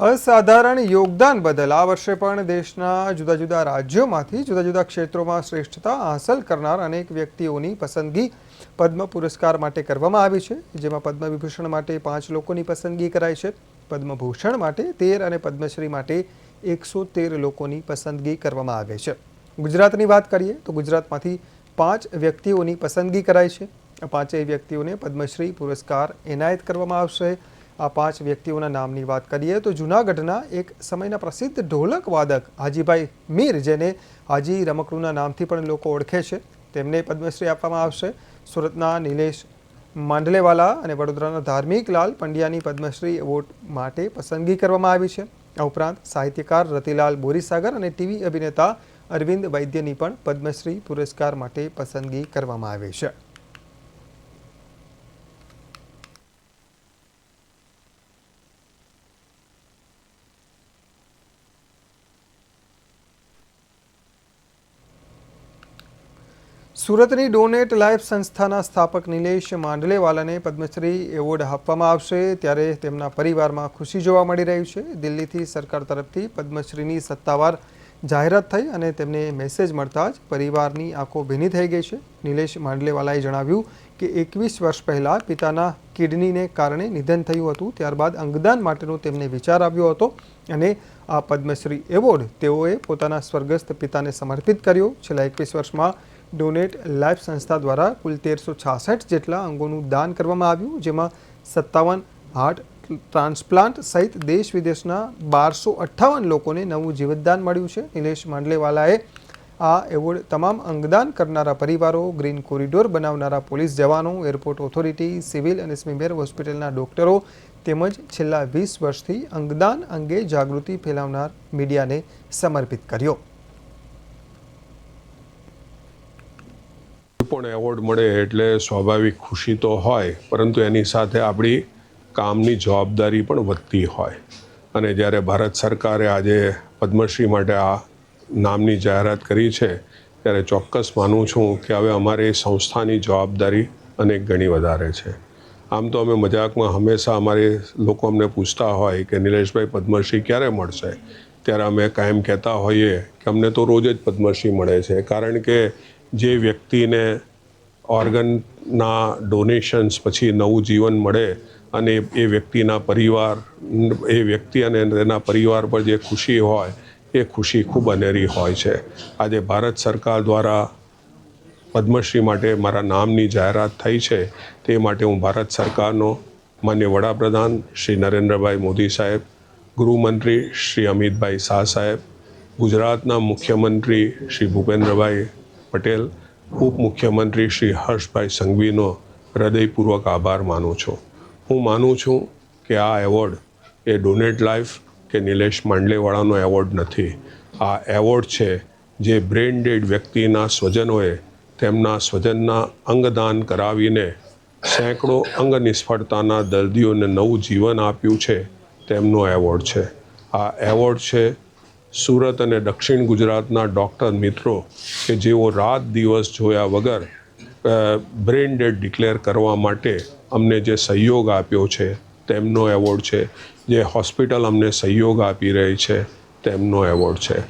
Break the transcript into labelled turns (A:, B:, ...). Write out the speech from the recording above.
A: અસાધારણ યોગદાન બદલ આ વર્ષે પણ દેશના જુદા જુદા રાજ્યોમાંથી જુદા જુદા ક્ષેત્રોમાં શ્રેષ્ઠતા હાંસલ કરનાર અનેક વ્યક્તિઓની પસંદગી પદ્મ પુરસ્કાર માટે કરવામાં આવી છે, જેમાં પદ્મ વિભૂષણ માટે પાંચ લોકોની પસંદગી કરાઈ છે, પદ્મભૂષણ માટે તેર અને પદ્મશ્રી માટે એકસો તેર લોકોની પસંદગી કરવામાં આવે છે. ગુજરાતની વાત કરીએ તો ગુજરાતમાંથી પાંચ વ્યક્તિઓની પસંદગી કરાઈ છે. પાંચેય વ્યક્તિઓને પદ્મશ્રી પુરસ્કાર એનાયત કરવામાં આવશે. આ પાંચ વ્યક્તિઓના નામની વાત કરીએ તો જૂનાગઢના એક સમયના પ્રસિદ્ધ ઢોલક વાદક હાજીભાઈ મીર, જેને હાજી રમકડુના નામથી પણ લોકો ઓળખે છે. તેમને પદ્મશ્રી આપવામાં આવશે. સુરતના નિલેશ માંડલેવાલા અને વડોદરાના ધાર્મિક લાલ પંડ્યાની પદ્મશ્રી એવોર્ડ માટે પસંદગી કરવામાં આવી છે. આ ઉપરાંત સાહિત્યકાર રતિલાલ બોરીસાગર અને ટીવી અભિનેતા અરવિંદ વૈદ્યની પણ પદ્મશ્રી પુરસ્કાર માટે પસંદગી કરવામાં આવી છે. સુરતની ડોનેટ લાઈફ સંસ્થાના સ્થાપક નિલેશ માંડલેવાલાને પદ્મશ્રી એવોર્ડ આપવામાં આવશે ત્યારે તેમના પરિવારમાં ખુશી જોવા મળી રહી છે. દિલ્હીથી સરકાર તરફથી પદ્મશ્રીની સત્તાવાર જાહેરાત થઈ અને તેમને મેસેજ મળતા જ પરિવારની આંખો ભીની થઈ ગઈ છે. નિલેશ માંડલેવાલાએ જણાવ્યું કે એકવીસ વર્ષ પહેલાં પિતાના કિડનીને કારણે નિધન થયું હતું. ત્યારબાદ અંગદાન માટેનો તેમને વિચાર આવ્યો હતો અને આ પદ્મશ્રી એવોર્ડ તેઓએ પોતાના સ્વર્ગસ્થ પિતાને સમર્પિત કર્યો. છેલ્લા એકવીસ વર્ષમાં ડોનેટ લાઈફ સંસ્થા દ્વારા કુલ તેરસો છાસઠ જેટલા અંગોનું દાન કરવામાં આવ્યું, જેમાં સત્તાવન હાર્ટ ટ્રાન્સપ્લાન્ટ સહિત દેશ વિદેશના બારસો અઠ્ઠાવન લોકોને નવું જીવતદાન મળ્યું છે. નિલેશ માંડલેવાલાએ આ એવોર્ડ તમામ અંગદાન કરનારા પરિવારો, ગ્રીન કોરિડોર બનાવનારા પોલીસ જવાનો, એરપોર્ટ ઓથોરિટી, સિવિલ અને સ્મીમેર હોસ્પિટલના ડોક્ટરો તેમજ છેલ્લા વીસ વર્ષથી અંગદાન અંગે જાગૃતિ ફેલાવનાર મીડિયાને સમર્પિત કર્યો.
B: પણ એવોર્ડ મળે એટલે સ્વાભાવિક ખુશી તો હોય, પરંતુ એની સાથે આપણી કામની જવાબદારી પણ વધતી હોય. અને જ્યારે ભારત સરકારે આજે પદ્મશ્રી માટે આ નામની જાહેરાત કરી છે, ત્યારે ચોક્કસ માનું છું કે હવે અમારી સંસ્થાની જવાબદારી અનેક ગણી વધારે છે. આમ તો અમે મજાકમાં હંમેશા અમારે લોકો અમને પૂછતા હોય કે નિલેશભાઈ પદ્મશ્રી ક્યારે મળશે? ત્યારે અમે કાયમ કહેતા હોઈએ કે અમને તો રોજ જ પદ્મશ્રી મળે છે. કારણ કે જે વ્યક્તિને ઓર્ગનના ડોનેશન્સ પછી નવું જીવન મળે અને એ વ્યક્તિના પરિવાર, એ વ્યક્તિ અને તેના પરિવાર પર જે ખુશી હોય, એ ખુશી ખૂબ અનેરી હોય છે. આજે ભારત સરકાર દ્વારા પદ્મશ્રી માટે મારા નામની જાહેરાત થઈ છે. તે માટે હું ભારત સરકારનો માન્ય વડાપ્રધાન શ્રી નરેન્દ્રભાઈ મોદી સાહેબ, ગૃહમંત્રી શ્રી અમિતભાઈ શાહ સાહેબ, ગુજરાતના મુખ્યમંત્રી શ્રી ભૂપેન્દ્રભાઈ પટેલ ઉપમુખ્યમંત્રી શ્રી હર્ષભાઈ સંઘવીનો હૃદયપૂર્વક આભાર માનું છું. હું માનું છું કે આ એવોર્ડ એ ડોનેટ લાઈફ કે નિલેશ માંડલેવાળાનો એવોર્ડ નથી. આ એવોર્ડ છે જે બ્રેન ડેડ વ્યક્તિના સ્વજનોએ તેમના સ્વજનના અંગદાન કરાવીને સેંકડો અંગ નિષ્ફળતાના દર્દીઓને નવું જીવન આપ્યું છે. તેમનો એવોર્ડ છે. આ એવોર્ડ છે સુરત અને દક્ષિણ ગુજરાતના ડૉક્ટર મિત્રો કે જેઓ રાત દિવસ જોયા વગર બ્રેન ડેડ ડિક્લેર કરવા માટે અમને જે સહયોગ આપ્યો છે, તેમનો એવોર્ડ છે, જે હોસ્પિટલ અમને સહયોગ આપી રહી છે, તેમનો એવોર્ડ છે.